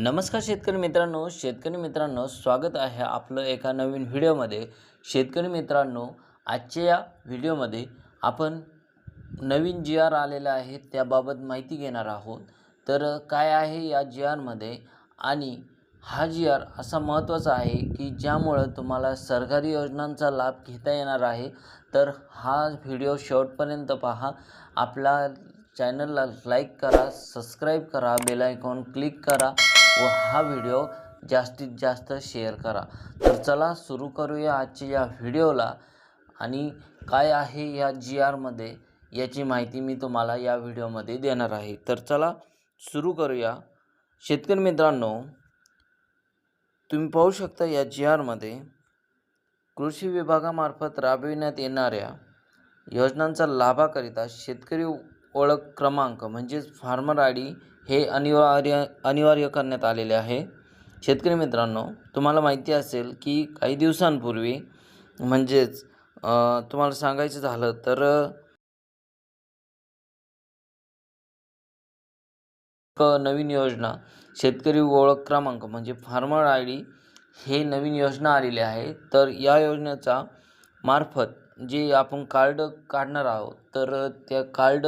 नमस्कार शेतकरी मित्रांनो शेतकरी मित्रांनो स्वागत आहे आपलं एका नवीन व्हिडिओमध्ये. शेतकरी मित्रांनो आजच्या या व्हिडिओमध्ये आपण नवीन जी आर आलेला आहे त्याबाबत माहिती घेणार आहोत. तर काय आहे या जी आरमध्ये आणि हा जी आर असा महत्त्वाचा आहे की ज्यामुळं तुम्हाला सरकारी योजनांचा लाभ घेता येणार आहे. तर हा व्हिडिओ शेवटपर्यंत पहा. आपला चॅनलला लाईक करा सबस्क्राईब करा बेल आयकॉन क्लिक करा. व हा व्हिडिओ जास्तीत जास्त शेअर करा. तर चला सुरू करूया आजच्या या व्हिडिओला आणि काय आहे या जी आरमध्ये याची माहिती मी तुम्हाला या व्हिडिओमध्ये देणार आहे. तर चला सुरू करूया. शेतकरी मित्रांनो तुम्ही पाहू शकता या जी आरमध्ये कृषी विभागामार्फत राबविण्यात येणाऱ्या योजनांचा लाभाकरिता शेतकरी ओळख क्रमांक म्हणजेच फार्मर आय डी हे अनिवार्य अनिवार्य करण्यात आलेले आहे. शेतकरी मित्रांनो तुम्हाला माहिती असेल की काही दिवसांपूर्वी म्हणजेच तुम्हाला सांगायचं झालं तर नवीन योजना शेतकरी ओळख क्रमांक म्हणजे फार्मर आय डी हे नवीन योजना आलेली आहे. तर या योजनेचा मार्फत जे आपण कार्ड काढणार आहोत तर त्या कार्ड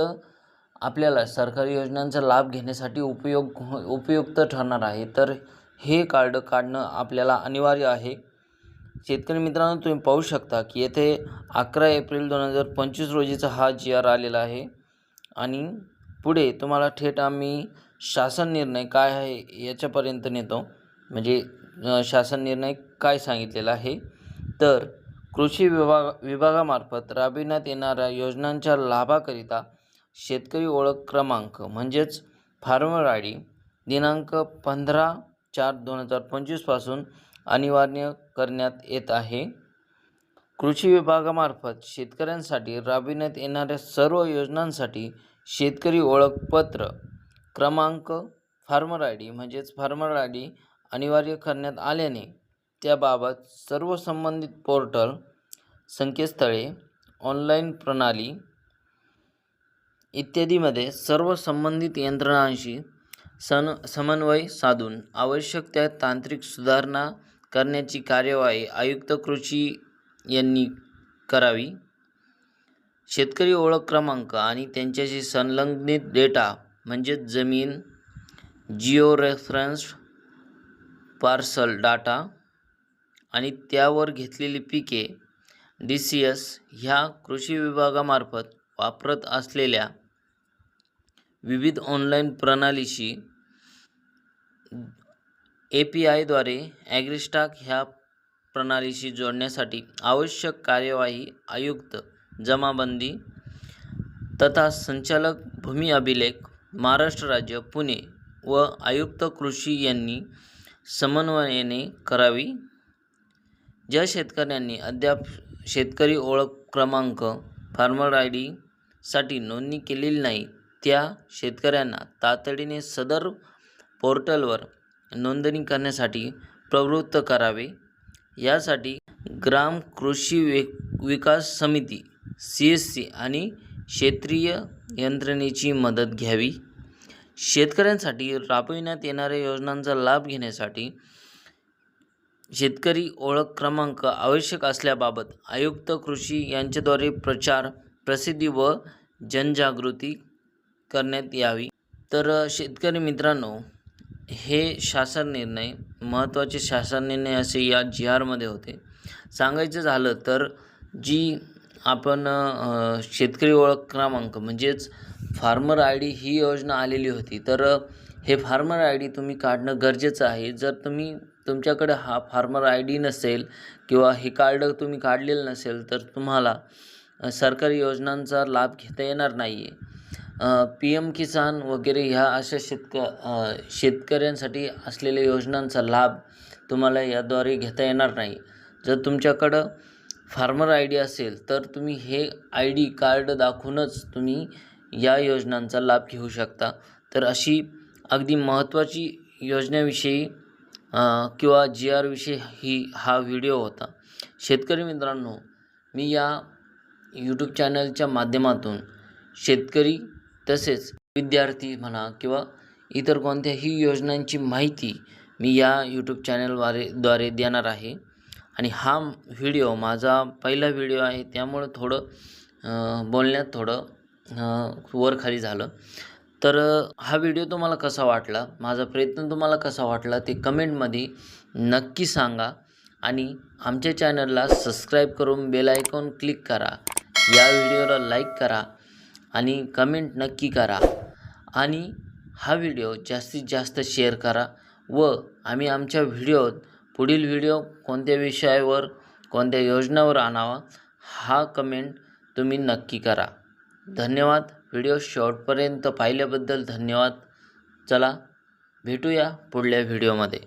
आपल्याला सरकारी योजनांचा लाभ घेण्यासाठी उपयोग उपयुक्त ठरणार आहे. तर हे कार्ड काढणं आपल्याला अनिवार्य आहे. शेतकरी मित्रांनो तुम्ही पाहू शकता की येथे अकरा एप्रिल दोन हजार पंचवीस रोजीचा हा जी आर आलेला आहे. आणि पुढे तुम्हाला थेट आम्ही शासन निर्णय काय आहे याच्यापर्यंत नेतो. म्हणजे शासन निर्णय काय सांगितलेला आहे. तर कृषी विभाग विभागामार्फत राबविण्यात येणाऱ्या योजनांच्या लाभाकरिता शेतकरी ओळख क्रमांक म्हणजेच फार्मर आय डी दिनांक पंधरा चार दोन हजार पंचवीसपासून अनिवार्य करण्यात येत आहे. कृषी विभागामार्फत शेतकऱ्यांसाठी राबविण्यात येणाऱ्या सर्व योजनांसाठी शेतकरी ओळखपत्र क्रमांक फार्मर आय डी म्हणजेच फार्मर आय डी अनिवार्य करण्यात आल्याने त्याबाबत सर्व संबंधित पोर्टल संकेतस्थळे ऑनलाईन प्रणाली इत्यादीमध्ये सर्व संबंधित यंत्रणांशी सन समन्वय साधून आवश्यक त्या तांत्रिक सुधारणा करण्याची कार्यवाही आयुक्त कृषी यांनी करावी. शेतकरी ओळख क्रमांक आणि त्यांच्याशी संलग्नित डेटा म्हणजेच जमीन जिओ रेफरन्स पार्सल डाटा आणि त्यावर घेतलेली पिके डी सी एस ह्या कृषी विभागामार्फत वापरत असलेल्या विविध ऑनलाईन प्रणालीशी ए पी आयद्वारे ॲग्रिस्टाक ह्या प्रणालीशी जोडण्यासाठी आवश्यक कार्यवाही आयुक्त जमाबंदी तथा संचालक भूमी अभिलेख महाराष्ट्र राज्य पुणे व आयुक्त कृषी यांनी समन्वयाने करावी. ज्या शेतकऱ्यांनी अद्याप शेतकरी ओळख क्रमांक फार्मर आय डीसाठी नोंदणी केलेली नाही त्या शेतकऱ्यांना तातडीने सदर पोर्टलवर नोंदणी करण्यासाठी प्रवृत्त करावे. यासाठी ग्राम कृषी वे विकास समिती सी एस सी आणि क्षेत्रीय यंत्रणेची मदत घ्यावी. शेतकऱ्यांसाठी राबविण्यात येणाऱ्या योजनांचा लाभ घेण्यासाठी शेतकरी ओळख क्रमांक आवश्यक असल्याबाबत आयुक्त कृषी यांच्याद्वारे प्रचार प्रसिद्धी व जनजागृती करण्यात यावी. तर शेतकरी मित्रांनो हे शासन निर्णय महत्त्वाचे शासन निर्णय असे या जी आरमध्ये होते. सांगायचं झालं तर जी आपण शेतकरी ओळख क्रमांक म्हणजेच फार्मर आय डी ही योजना आलेली होती. तर हे फार्मर आय डी तुम्ही काढणं गरजेचं आहे. जर तुम्ही तुमच्याकडे हा फार्मर आय डी नसेल किंवा हे कार्ड तुम्ही काढलेलं नसेल तर तुम्हाला सरकारी योजनांचा लाभ घेता येणार नाही आहे पी एम किसान वगैरे ह्या अशा शेतक शेतकऱ्यांसाठी असलेल्या योजनांचा लाभ तुम्हाला याद्वारे घेता येणार नाही. जर तुमच्याकडं फार्मर आय डी असेल तर तुम्ही हे आय डी कार्ड दाखवूनच तुम्ही या योजनांचा लाभ घेऊ शकता. तर अशी अगदी महत्त्वाची योजनेविषयी किंवा जी आरविषयी ही हा व्हिडिओ होता. शेतकरी मित्रांनो मी या यूट्यूब चॅनलच्या माध्यमातून शेतकरी तसेच विद्यार्थी म्हणा किंवा इतर कोणत्याही योजनांची माहिती मी या यूट्यूब चॅनलद्वारे द्वारे देणार आहे. आणि हा व्हिडिओ माझा पहिला व्हिडिओ आहे त्यामुळं थोडं बोलण्यात थोडं वरखाली झालं. तर हा व्हिडिओ तुम्हाला कसा वाटला? माझा प्रयत्न तुम्हाला कसा वाटला? ते कमेंटमध्ये नक्की सांगा. आणि आमच्या चॅनलला सबस्क्राईब करून बेल आयकॉन क्लिक करा. या व्हिडिओला लाईक करा. आणि कमेंट नक्की करा. आणि हा व्हिडिओ जास्तीत जास्त शेअर करा व आम्ही आमच्या व्हिडिओत पुढील व्हिडिओ कोणत्या विषयावर कोणत्या योजनावर आणावा हा कमेंट तुम्ही नक्की करा. धन्यवाद. व्हिडिओ शेवटपर्यंत पाहिल्याबद्दल धन्यवाद. चला भेटूया पुढल्या व्हिडिओमध्ये